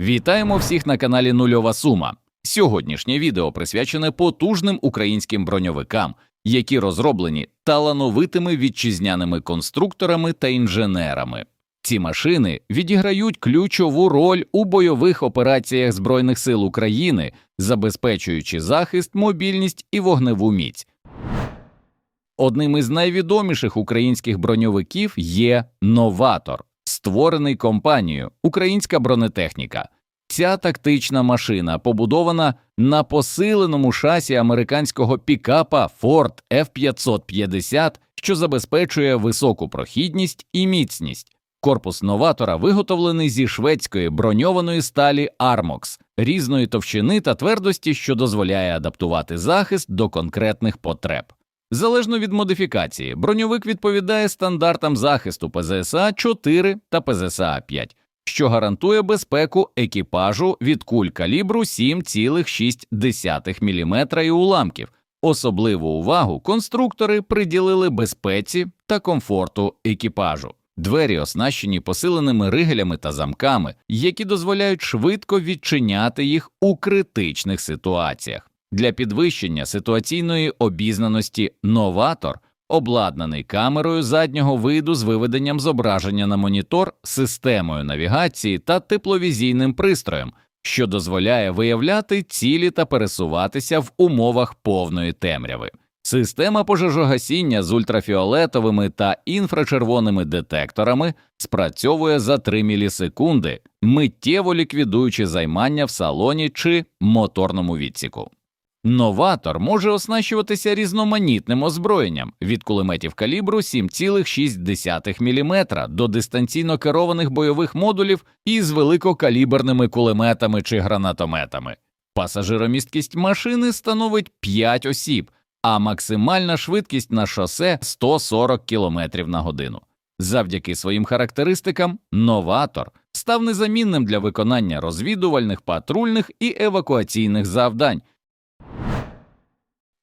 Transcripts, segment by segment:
Вітаємо всіх на каналі Нульова Сума. Сьогоднішнє відео присвячене потужним українським броньовикам, які розроблені талановитими вітчизняними конструкторами та інженерами. Ці машини відіграють ключову роль у бойових операціях Збройних сил України, забезпечуючи захист, мобільність і вогневу міць. Одним із найвідоміших українських броньовиків є Новатор, створений компанією Українська бронетехніка. Ця тактична машина побудована на посиленому шасі американського пікапа Ford F550, що забезпечує високу прохідність і міцність. Корпус новатора виготовлений зі шведської броньованої сталі Armox, різної товщини та твердості, що дозволяє адаптувати захист до конкретних потреб. Залежно від модифікації, броньовик відповідає стандартам захисту ПЗСА 4 та ПЗСА 5, що гарантує безпеку екіпажу від куль калібру 7,6 мм і уламків. Особливу увагу конструктори приділили безпеці та комфорту екіпажу. Двері оснащені посиленими ригелями та замками, які дозволяють швидко відчиняти їх у критичних ситуаціях. Для підвищення ситуаційної обізнаності новатор обладнаний камерою заднього виду з виведенням зображення на монітор, системою навігації та тепловізійним пристроєм, що дозволяє виявляти цілі та пересуватися в умовах повної темряви. Система пожежогасіння з ультрафіолетовими та інфрачервоними детекторами спрацьовує за 3 мілісекунди, миттєво ліквідуючи займання в салоні чи моторному відсіку. Новатор може оснащуватися різноманітним озброєнням від кулеметів калібру 7,6 мм до дистанційно керованих бойових модулів із великокаліберними кулеметами чи гранатометами. Пасажиромісткість машини становить 5 осіб, а максимальна швидкість на шосе 140 км на годину. Завдяки своїм характеристикам, новатор став незамінним для виконання розвідувальних, патрульних і евакуаційних завдань.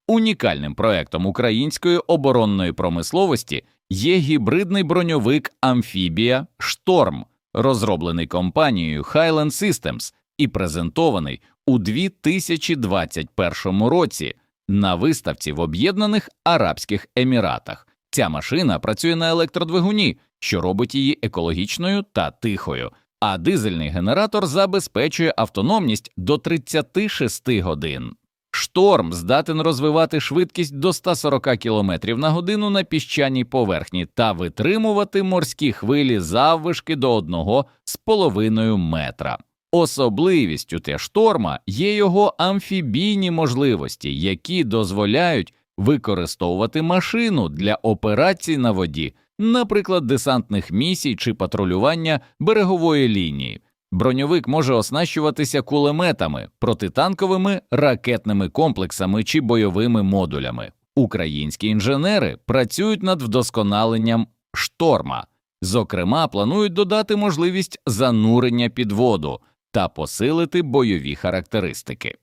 Унікальним проектом української оборонної промисловості є гібридний броньовик Амфібія Шторм, розроблений компанією Highland Systems і презентований у 2021 році на виставці в Об'єднаних Арабських Еміратах. Ця машина працює на електродвигуні, що робить її екологічною та тихою, а дизельний генератор забезпечує автономність до 36 годин. Шторм здатен розвивати швидкість до 140 км на годину на піщаній поверхні та витримувати морські хвилі заввишки до 1,5 метра. Особливістю те шторма є його амфібійні можливості, які дозволяють використовувати машину для операцій на воді, наприклад, десантних місій чи патрулювання берегової лінії. Броньовик може оснащуватися кулеметами, протитанковими ракетними комплексами чи бойовими модулями. Українські інженери працюють над вдосконаленням шторма, зокрема, планують додати можливість занурення під воду та посилити бойові характеристики.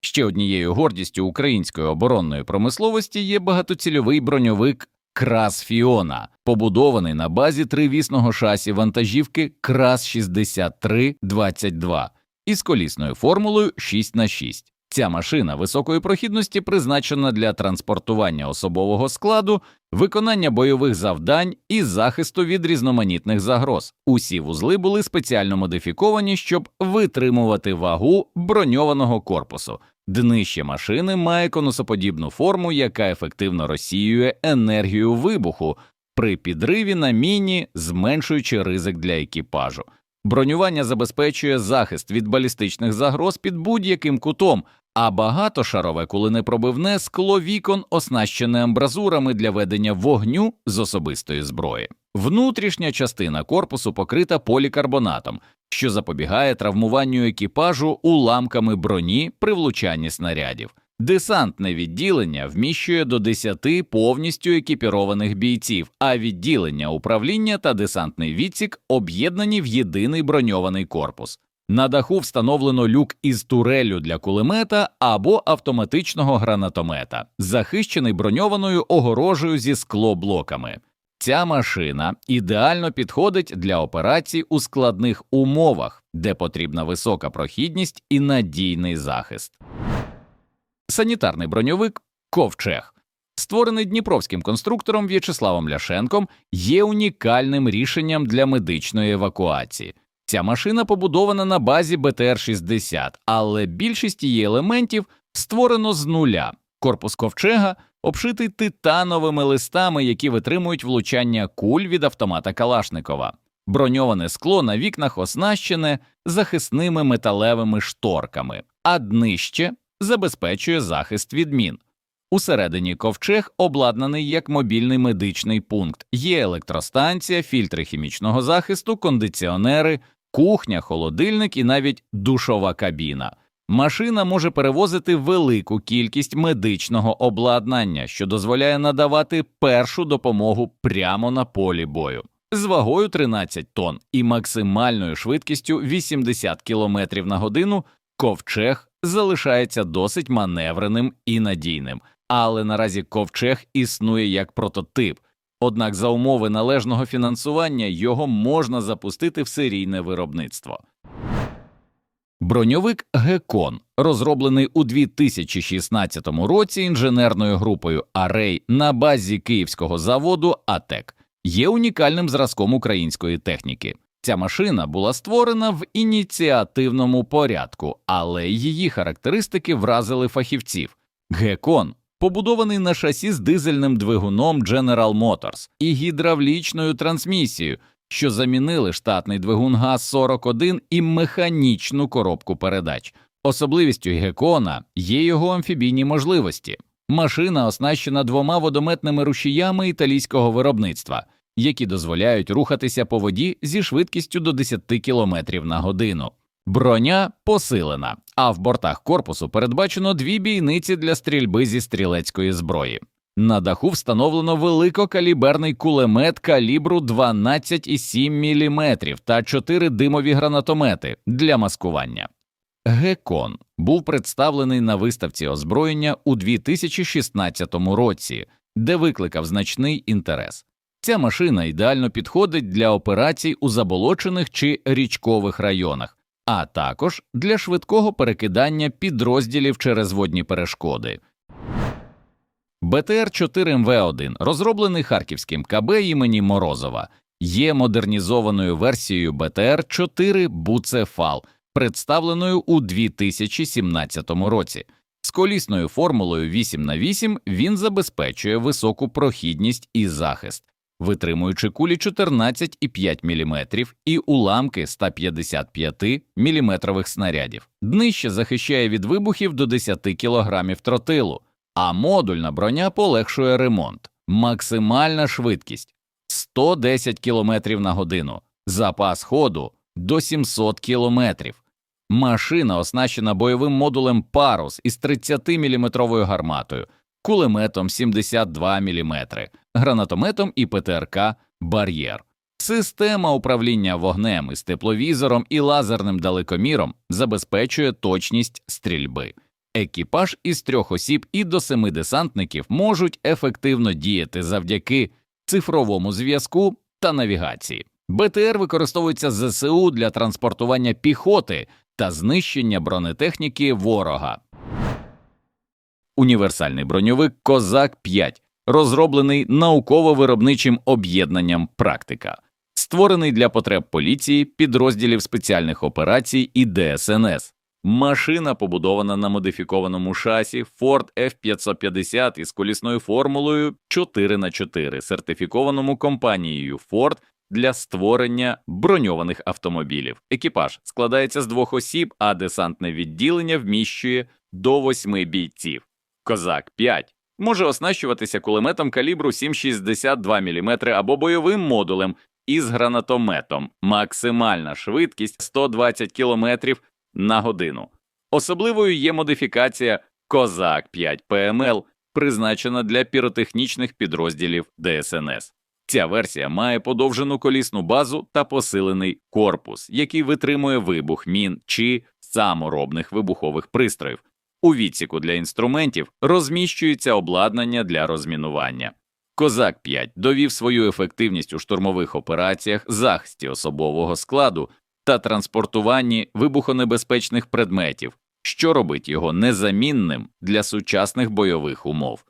Ще однією гордістю української оборонної промисловості є багатоцільовий броньовик Крас Фіона, побудований на базі тривісного шасі вантажівки Крас 6322 із колісною формулою 6 х 6 Ця машина високої прохідності призначена для транспортування особового складу, виконання бойових завдань і захисту від різноманітних загроз. Усі вузли були спеціально модифіковані, щоб витримувати вагу броньованого корпусу. Днище машини має конусоподібну форму, яка ефективно розсіює енергію вибуху при підриві на міні, зменшуючи ризик для екіпажу. Бронювання забезпечує захист від балістичних загроз під будь-яким кутом, а багатошарове куленепробивне скло вікон оснащене амбразурами для ведення вогню з особистої зброї. Внутрішня частина корпусу покрита полікарбонатом, що запобігає травмуванню екіпажу уламками броні при влучанні снарядів. Десантне відділення вміщує до 10 повністю екіпірованих бійців, а відділення управління та десантний відсік об'єднані в єдиний броньований корпус. На даху встановлено люк із турелю для кулемета або автоматичного гранатомета, захищений броньованою огорожею зі склоблоками. Ця машина ідеально підходить для операцій у складних умовах, де потрібна висока прохідність і надійний захист. Санітарний броньовик Ковчег, створений дніпровським конструктором В'ячеславом Ляшенком, є унікальним рішенням для медичної евакуації. Ця машина побудована на базі БТР-60, але більшість її елементів створено з нуля. Корпус ковчега обшитий титановими листами, які витримують влучання куль від автомата Калашникова. Броньоване скло на вікнах оснащене захисними металевими шторками, а днище забезпечує захист від мін. Усередині ковчег обладнаний як мобільний медичний пункт. Є електростанція, фільтри хімічного захисту, кондиціонери, кухня, холодильник і навіть душова кабіна. Машина може перевозити велику кількість медичного обладнання, що дозволяє надавати першу допомогу прямо на полі бою. З вагою 13 тонн і максимальною швидкістю 80 км на годину ковчег залишається досить маневреним і надійним, але наразі ковчег існує як прототип. Однак за умови належного фінансування його можна запустити в серійне виробництво. Броньовик Гекон, розроблений у 2016 році інженерною групою Арей на базі київського заводу АТЕК, є унікальним зразком української техніки. Ця машина була створена в ініціативному порядку, але її характеристики вразили фахівців. Гекон побудований на шасі з дизельним двигуном General Motors і гідравлічною трансмісією, що замінили штатний двигун ГАЗ-41 і механічну коробку передач. Особливістю Гекона є його амфібійні можливості. Машина оснащена двома водометними рушіями італійського виробництва, які дозволяють рухатися по воді зі швидкістю до 10 км на годину. Броня посилена, а в бортах корпусу передбачено дві бійниці для стрільби зі стрілецької зброї. На даху встановлено великокаліберний кулемет калібру 12,7 мм та 4 димові гранатомети для маскування. Гекон був представлений на виставці озброєння у 2016 році, де викликав значний інтерес. Ця машина ідеально підходить для операцій у заболочених чи річкових районах, а також для швидкого перекидання підрозділів через водні перешкоди. БТР-4МВ-1, розроблений харківським КБ імені Морозова, є модернізованою версією БТР-4 Буцефал, представленою у 2017 році. З колісною формулою 8 на 8 він забезпечує високу прохідність і захист, витримуючи кулі 14,5 мм і уламки 155 мм снарядів. Днище захищає від вибухів до 10 кг тротилу а модульна броня полегшує ремонт, максимальна швидкість 110 км на годину, запас ходу до 700 км. Машина оснащена бойовим модулем Парус із 30-мм гарматою, кулеметом 72 мм, гранатометом і ПТРК Бар'єр. Система управління вогнем із тепловізором і лазерним далекоміром забезпечує точність стрільби. Екіпаж із трьох осіб і до семи десантників можуть ефективно діяти завдяки цифровому зв'язку та навігації. БТР використовується ЗСУ для транспортування піхоти та знищення бронетехніки ворога. Універсальний броньовик Козак 5 розроблений науково-виробничим об'єднанням Практика, створений для потреб поліції, підрозділів спеціальних операцій і ДСНС. Машина побудована на модифікованому шасі Ford F550 із колісною формулою 4х4, сертифікованому компанією Ford для створення броньованих автомобілів. Екіпаж складається з двох осіб, а десантне відділення вміщує до восьми бійців. Козак 5 може оснащуватися кулеметом калібру 7,62 мм або бойовим модулем із гранатометом. Максимальна швидкість 120 км на годину. Особливою є модифікація Козак 5 ПМЛ, призначена для піротехнічних підрозділів ДСНС. Ця версія має подовжену колісну базу та посилений корпус, який витримує вибух мін чи саморобних вибухових пристроїв. У відсіку для інструментів розміщується обладнання для розмінування. Козак 5 довів свою ефективність у штурмових операціях, захисті особового складу та транспортуванні вибухонебезпечних предметів, що робить його незамінним для сучасних бойових умов.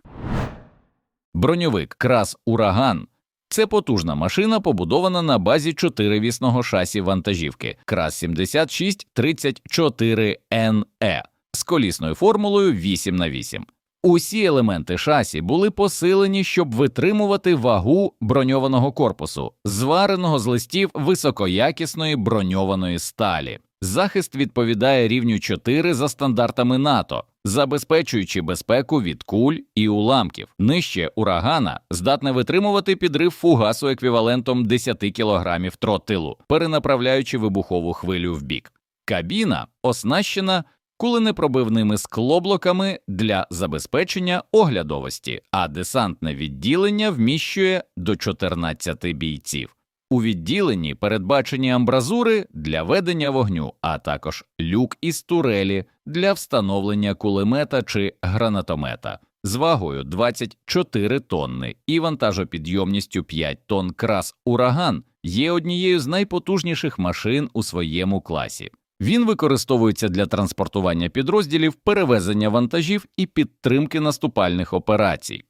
Броньовик Крас Ураган це потужна машина, побудована на базі чотиривісного шасі вантажівки Крас 7634 NE з колісною формулою 8 на 8 Усі елементи шасі були посилені, щоб витримувати вагу броньованого корпусу, звареного з листів високоякісної броньованої сталі. Захист відповідає рівню 4 за стандартами НАТО, забезпечуючи безпеку від куль і уламків. Нижче урагана здатне витримувати підрив фугасу еквівалентом 10 кг тротилу, перенаправляючи вибухову хвилю в бік. Кабіна оснащена куленепробивними склоблоками для забезпечення оглядовості, а десантне відділення вміщує до 14 бійців. У відділенні передбачені амбразури для ведення вогню, а також люк із турелі для встановлення кулемета чи гранатомета з вагою 24 тонни і вантажопідйомністю 5 тонн крас ураган є однією з найпотужніших машин у своєму класі. Він використовується для транспортування підрозділів, перевезення вантажів і підтримки наступальних операцій.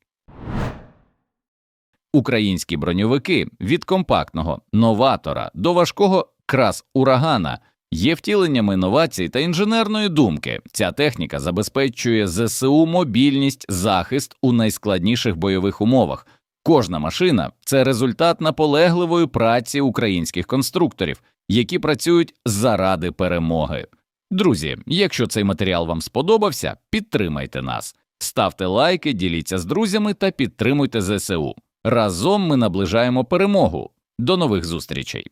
Українські броньовики від компактного новатора до важкого крас урагана є втіленнями інновацій та інженерної думки. Ця техніка забезпечує ЗСУ мобільність, захист у найскладніших бойових умовах. Кожна машина це результат наполегливої праці українських конструкторів, які працюють заради перемоги. Друзі, якщо цей матеріал вам сподобався, підтримайте нас, ставте лайки, діліться з друзями та підтримуйте ЗСУ. Разом ми наближаємо перемогу. До нових зустрічей!